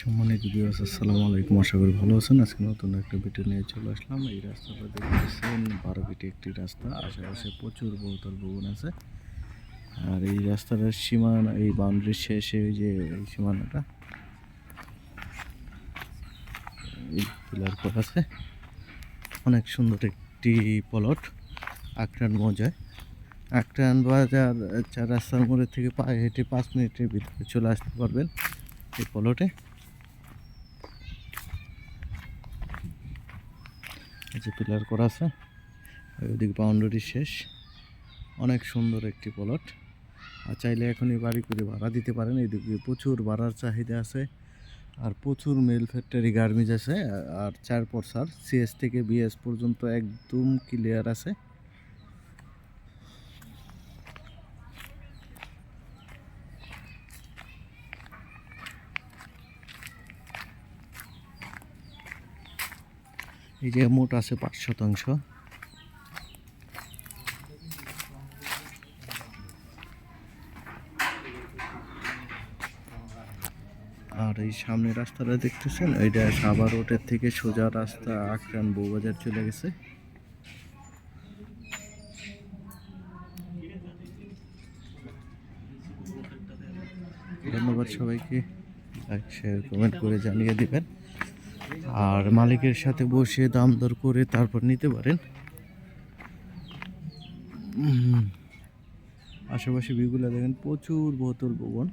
সম্মানিত ভিউয়ার্স আসসালামু আলাইকুম। আশা করি ভালো আছেন। আজকে নতুন একটা ভিডিও নিয়ে চলে আসলাম। এই রাস্তাটা দেখতেছেন বারো ফিটে একটি রাস্তা। আশেপাশে প্রচুর বহুতল ভবন আছে। আর এই রাস্তাটার সীমানা, এই বাউন্ডারির শেষে ওই যে এই সীমানাটা, এই পিলার করা আছে। অনেক সুন্দর একটি প্লট আক্রান মজায়। আক্রান বাজার, চার রাস্তার মোড়ের থেকে পায়ে হেঁটে পাঁচ মিনিটের ভিতরে চলে আসতে পারবেন এই প্লটে এই যে পিলার করা আছে ওইদিকে বাউন্ডারি শেষ। অনেক সুন্দর একটি প্লট। আর চাইলে এখনই বাড়ি করে ভাড়া দিতে পারেন। এদিকে প্রচুর ভাড়ার চাহিদা আছে। আর প্রচুর মেল ফ্যাক্টরি গার্মেজ আছে। আর চার পর পরসার সিএস থেকে বিএস পর্যন্ত একদম ক্লিয়ার আছে। এই যে মোট আছে পাঁচ শতাংশ। আর এই সামনে রাস্তাটা দেখতেছেন? এইটা সাবার রোডের থেকে সোজা রাস্তা আক্রান বউবাজার চলে গেছে। ধন্যবাদ সবাইকে। লাইক, শেয়ার, কমেন্ট করে জানিয়ে দিবেন। আর মালিকের সাথে বসে দাম দর করে তারপর নিতে পারেন। আশেপাশে বিগুলো দেখেন, প্রচুর বোতল ভবন।